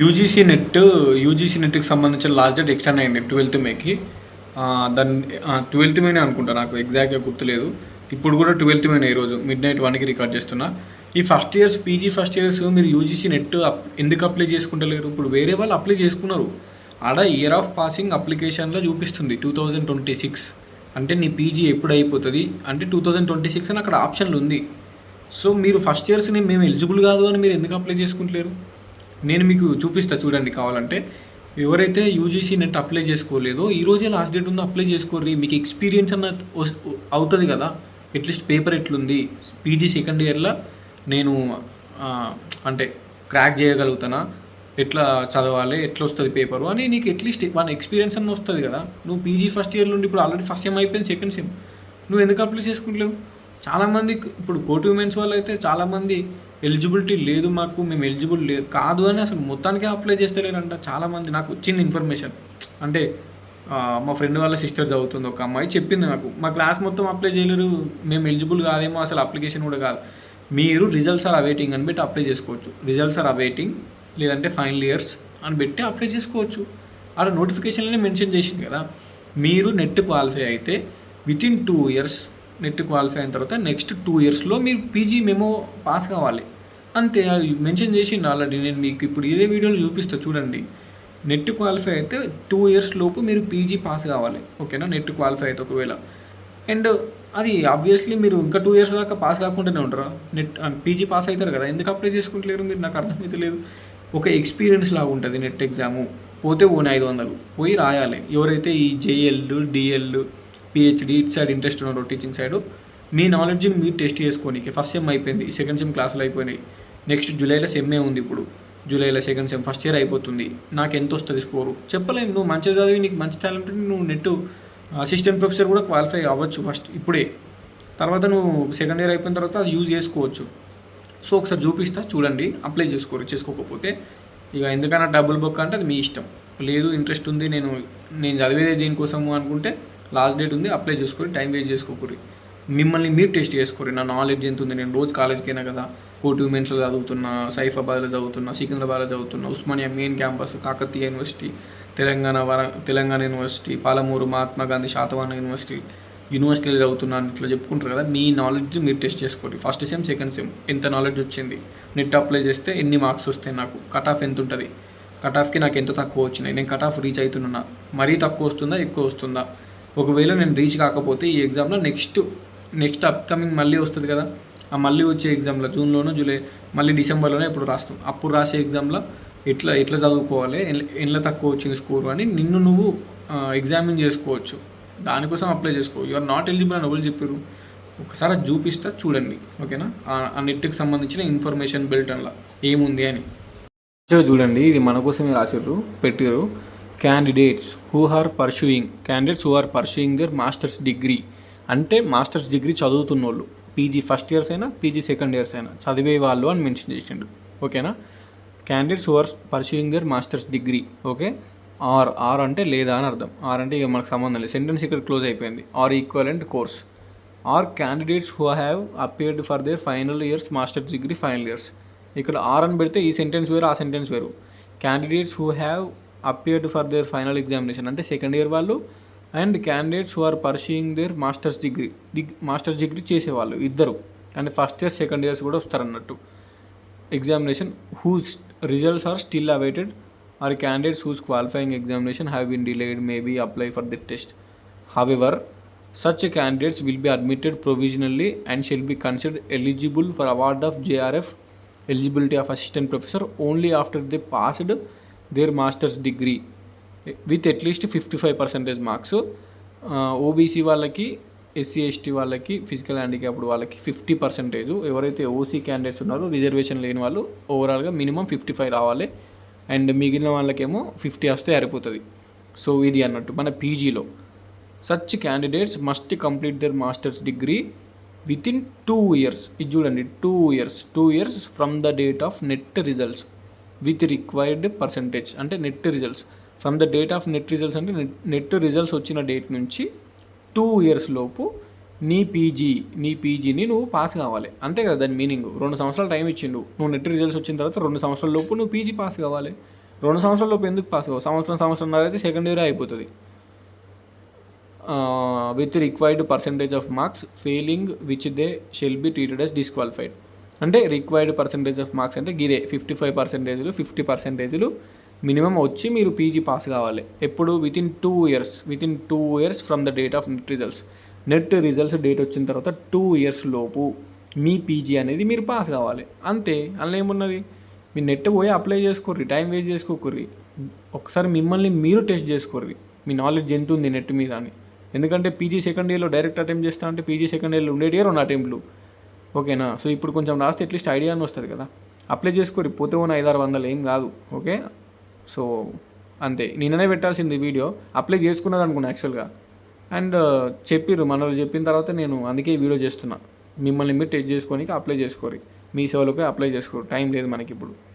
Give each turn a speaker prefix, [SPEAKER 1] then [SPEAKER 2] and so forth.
[SPEAKER 1] UGC net UGC నెట్కి సంబంధించిన last date extend అయింది ట్వెల్త్ మేకి. దాన్ని ట్వెల్త్ మేనే అనుకుంటా నాకు ఎగ్జాక్ట్గా గుర్తులేదు. ఇప్పుడు కూడా ట్వెల్త్ మేనే ఈరోజు మిడ్ నైట్ వన్కి రికార్డ్ చేస్తున్నా. ఈ first years PG first years మీరు యూజీసీ నెట్ అప్- ఎందుకు అప్లై చేసుకుంటలేరు? ఇప్పుడు వేరే వాళ్ళు అప్లై చేసుకున్నారు. ఆడ ఇయర్ ఆఫ్ పాసింగ్ అప్లికేషన్లో చూపిస్తుంది టూ థౌజండ్ ట్వంటీ సిక్స్. అంటే నీ పీజీ ఎప్పుడు అయిపోతుంది? అంటే టూ థౌజండ్ ట్వంటీ సిక్స్ అని అక్కడ ఆప్షన్లు ఉంది. సో మీరు ఫస్ట్ ఇయర్స్ని మేము ఎలిజిబుల్ కాదు అని మీరు ఎందుకు అప్లై చేసుకుంటలేరు? నేను మీకు చూపిస్తా చూడండి కావాలంటే. ఎవరైతే యూజీసీ నెట్ అప్లై చేసుకోలేదో ఈ రోజే లాస్ట్ డేట్ ఉందో అప్లై చేసుకోర్రి. మీకు ఎక్స్పీరియన్స్ అన్న అవుతుంది కదా. అట్లీస్ట్ పేపర్ ఎట్లుంది? పీజీ సెకండ్ ఇయర్లో నేను అంటే క్రాక్ చేయగలుగుతానా? ఎట్లా చదవాలి? ఎట్లా వస్తుంది పేపరు అని నీకు అట్లీస్ట్ వన్ ఎక్స్పీరియన్స్ అన్న వస్తుంది కదా. నువ్వు పీజీ ఫస్ట్ ఇయర్ నుండి ఇప్పుడు ఆల్రెడీ ఫస్ట్ సెమ్ అయిపోయింది సెకండ్ సెమ్ నువ్వు ఎందుకు అప్లై చేసుకుంటలేవు? చాలామంది ఇప్పుడు కోటి ఉమెన్స్ వాళ్ళు అయితే చాలామంది ఎలిజిబిలిటీ లేదు మాకు మేము ఎలిజిబుల్ లేదు కాదు అని అసలు మొత్తానికే అప్లై చేస్తలేరంట చాలామంది. నాకు వచ్చింది ఇన్ఫర్మేషన్. అంటే మా ఫ్రెండ్ వాళ్ళ సిస్టర్ చదువుతుంది ఒక అమ్మాయి చెప్పింది నాకు. మా క్లాస్ మొత్తం అప్లై చేయలేరు మేము ఎలిజిబుల్ కాదేమో అసలు అప్లికేషన్ కూడా కాదు. మీరు రిజల్ట్స్ ఆర్ అవైటింగ్ అని పెట్టి అప్లై చేసుకోవచ్చు. రిజల్ట్స్ ఆర్ అవైటింగ్ లేదంటే ఫైనల్ ఇయర్స్ అని పెట్టి అప్లై చేసుకోవచ్చు. అక్కడ నోటిఫికేషన్లోనే మెన్షన్ చేసింది కదా. మీరు నెట్ క్వాలిఫై అయితే within two years NET qualify అయిన తర్వాత నెక్స్ట్ టూ ఇయర్స్లో మీరు పీజీ మెమో పాస్ కావాలి. అంతే అది మెన్షన్ చేసిండు ఆల్రెడీ నేను మీకు ఇప్పుడు ఇదే వీడియోలో చూపిస్తా చూడండి. నెట్ క్వాలిఫై అయితే టూ ఇయర్స్ లోపు మీరు పీజీ పాస్ కావాలి. ఓకేనా? నెట్ క్వాలిఫై అయితే ఒకవేళ. అండ్ అది ఆబ్వియస్లీ మీరు ఇంకా టూ ఇయర్స్ దాకా పాస్ కాకుండానే ఉంటారా? నెట్ పీజీ పాస్ అవుతారు కదా? ఎందుకు అప్లై చేసుకుంటలేరు మీరు? నాకు అర్థమైతే లేదు. ఒక ఎక్స్పీరియన్స్ లాగా ఉంటుంది నెట్ ఎగ్జాము పోతే ఓన్ ఐదు వందలు. పోయి రాయాలి. ఎవరైతే ఈ JL DL PhD it side interest ఉన్నారో టీచింగ్ సైడ్ మీ నాలెడ్జ్ని మీరు టెస్ట్ చేసుకోనికి. ఫస్ట్ సెమ్ అయిపోయింది. సెకండ్ సెమ్ క్లాసులు అయిపోయినాయి. నెక్స్ట్ జూలైలో సెమ్మే ఉంది ఇప్పుడు. జూలైలో సెకండ్ సెమ్ ఫస్ట్ ఇయర్ అయిపోతుంది. నాకు ఎంత వస్తుంది స్కోరు? చెప్పలేము నువ్వు మంచిగా చదివి నీకు మంచి టాలెంట్ నువ్వు నెట్ అసిస్టెంట్ ప్రొఫెసర్ కూడా క్వాలిఫై అవ్వచ్చు ఫస్ట్ ఇప్పుడే. తర్వాత నువ్వు సెకండ్ ఇయర్ అయిపోయిన తర్వాత అది యూజ్ చేసుకోవచ్చు. సో ఒకసారి చూపిస్తా చూడండి అప్లై చేసుకోరు చేసుకోకపోతే ఇక ఎందుకన్నా డబ్బులు బొక్క అంటే అది మీ ఇష్టం. లేదు ఇంట్రెస్ట్ ఉంది నేను నేను చదివేదే దీనికోసము అనుకుంటే లాస్ట్ డేట్ ఉంది అప్లై చేసుకొని టైం వేస్ట్ చేసుకోకూరి. మిమ్మల్ని మీరు టెస్ట్ చేసుకోరు. నా నాలెడ్జ్ ఎంత ఉంది? నేను రోజు కాలేజ్కి అయినా కదా కోటి ఉమెన్స్లో చదువుతున్నా సైఫాబాద్లో చదువుతున్నా సికింద్రాబాద్లో చదువుతున్నా Osmania main campus Kakatiya university Telangana వర తెలంగాణ యూనివర్సిటీ పాలమూరు మహాత్మా గాంధీ శాతవాహన యూనివర్సిటీ యూనివర్సిటీలో చదువుతున్నాను ఇట్లా చెప్పుకుంటారు కదా మీ నాలెడ్జ్ మీరు టెస్ట్ చేసుకోండి ఫస్ట్ సెమ్ సెకండ్ సెమ్ ఎంత నాలెడ్జ్ వచ్చింది? నెట్ అప్లై చేస్తే ఎన్ని మార్క్స్ వస్తాయి నాకు? కట్ ఆఫ్ ఎంత ఉంటుంది? కట్ ఆఫ్కి నాకు ఎంత తక్కువ వచ్చినాయి? నేను కట్ ఆఫ్ రీచ్ అవుతున్నా మరీ తక్కువ వస్తుందా? ఎక్కువ వస్తుందా? ఒకవేళ నేను రీచ్ కాకపోతే ఈ ఎగ్జామ్లో నెక్స్ట్ నెక్స్ట్ అప్కమింగ్ మళ్ళీ వస్తుంది కదా. ఆ మళ్ళీ వచ్చే ఎగ్జామ్లో జూన్లోనో జూలై మళ్ళీ డిసెంబర్లోనే ఇప్పుడు రాస్తాం అప్పుడు రాసే ఎగ్జామ్లో ఎట్లా ఎట్లా చదువుకోవాలి? ఎండ్ల తక్కువ వచ్చింది స్కోరు అని నిన్ను నువ్వు ఎగ్జామిన్ చేసుకోవచ్చు. దానికోసం అప్లై చేసుకో. యు ఆర్ నాట్ ఎలిజిబుల్ అని ఎవరు చెప్పారు ఒకసారి చూపిస్తా చూడండి. ఓకేనా? ఆ- నెట్కి సంబంధించిన ఇన్ఫర్మేషన్ బెల్ట్ అలా ఏముంది అని. చూడండి ఇది మన కోసమే రాసారు పెట్టారు candidates who are pursuing candidates who are pursuing their masters degree అంటే మాస్టర్స్ డిగ్రీ చదువుతున్న వాళ్ళు పీజీ ఫస్ట్ ఇయర్స్ అయినా పీజీ సెకండ్ ఇయర్స్ అయినా చదివే వాళ్ళు అని మెన్షన్ చేసిండు. ఓకేనా? Candidates who are pursuing their masters degree. Okay? Or or అంటే లేదా అని అర్థం. ఆర్ అంటే ఇక మనకు సంబంధం లేదు. సెంటెన్స్ ఇక్కడ క్లోజ్ అయిపోయింది. Or equivalent course. Or candidates who have appeared for their final years masters degree final years. ఇక్కడ ఆర్ అని పెడితే ఈ సెంటెన్స్ వేరు ఆ సెంటెన్స్ వేరు. Candidates who have appeared for their final examination. అంటే సెకండ్ ఇయర్ వాళ్ళు and candidates are pursuing their masters degree dig masters degree చేసేవాళ్ళు ఇద్దరు and first year second years కూడా వస్తారన్నట్టు examination whose results are still awaited or candidates whose qualifying examination have been delayed maybe apply for the test however such candidates will be admitted provisionally and shall be considered eligible for award of JRF eligibility of assistant professor only after they passed their masters degree with at least fifty five percentage marks. OBC వాళ్ళకి SC ST వాళ్ళకి physical handicapped వాళ్ళకి fifty percentage. ఎవరైతే OC candidates ఉన్నారో reservation లేని వాళ్ళు ఓవరాల్గా minimum fifty five రావాలి. And మిగిలిన వాళ్ళకేమో ఫిఫ్టీ వస్తే సరిపోతుంది. సో ఇది అన్నట్టు మన పీజీలో such candidates must complete their masters degree within two years ఇది చూడండి two years two years from the date of NET results with required percentage అంటే NET results from the date of NET results అంటే net net results వచ్చిన date నుంచి two years లోపు నీ PG నీ పీజీని నువ్వు పాస్ కావాలి. అంతే కదా దాని మీనింగ్. రెండు సంవత్సరాలు టైం ఇచ్చిండు. నువ్వు నెట్ రిజల్ట్స్ వచ్చిన తర్వాత రెండు సంవత్సరాల లోపు నువ్వు పీజీ పాస్ కావాలి. రెండు సంవత్సరాల లోపు ఎందుకు పాస్ కావు సంవత్సరం సంవత్సరం అయితే సెకండ్ ఇయర్ అయిపోతుంది. With required percentage of marks failing which they shall be treated as disqualified అంటే రిక్వైర్డ్ పర్సంటేజ్ ఆఫ్ మార్క్స్ అంటే గిరే ఫిఫ్టీ ఫైవ్ పర్సెంటేజ్లు ఫిఫ్టీ పర్సెంటేజ్లు మినిమం వచ్చి మీరు పీజీ పాస్ కావాలి. ఎప్పుడు? Within two years within two years from the date of NET results NET results date వచ్చిన తర్వాత టూ ఇయర్స్ లోపు మీ పీజీ అనేది మీరు పాస్ కావాలి. అంతే. అందులో ఏమున్నది? మీ నెట్ పోయి అప్లై చేసుకోర్రి. టైం వేస్ట్ చేసుకోకర్రి. ఒకసారి మిమ్మల్ని మీరు టెస్ట్ చేసుకోర్రి. మీ నాలెడ్జ్ ఎంత ఉంది నెట్ మీద అని. ఎందుకంటే పీజీ సెకండ్ ఇయర్లో డైరెక్ట్ అటెంప్ట్ చేస్తా అంటే పీజీ సెకండ్ ఇయర్లో ఉండేటి రెండు అటెంప్ట్లు ఓకేనా? సో ఇప్పుడు కొంచెం రాస్తే అట్లీస్ట్ ఐడియా అని వస్తుంది కదా. అప్లై చేసుకోరి పోతే ఉన్న ఐదారు వందలు ఏం కాదు. ఓకే? సో అంతే. నిన్ననే పెట్టాల్సింది వీడియో. అప్లై చేసుకున్నది అనుకున్నా యాక్చువల్గా అండ్ uh, చెప్పిర్రు. మన వాళ్ళు చెప్పిన తర్వాత నేను అందుకే వీడియో చేస్తున్నా. మిమ్మల్ని మీరు టెస్ట్ చేసుకొని అప్లై చేసుకోరి. మీ సేవలపై అప్లై చేసుకోరు. టైం లేదు మనకి ఇప్పుడు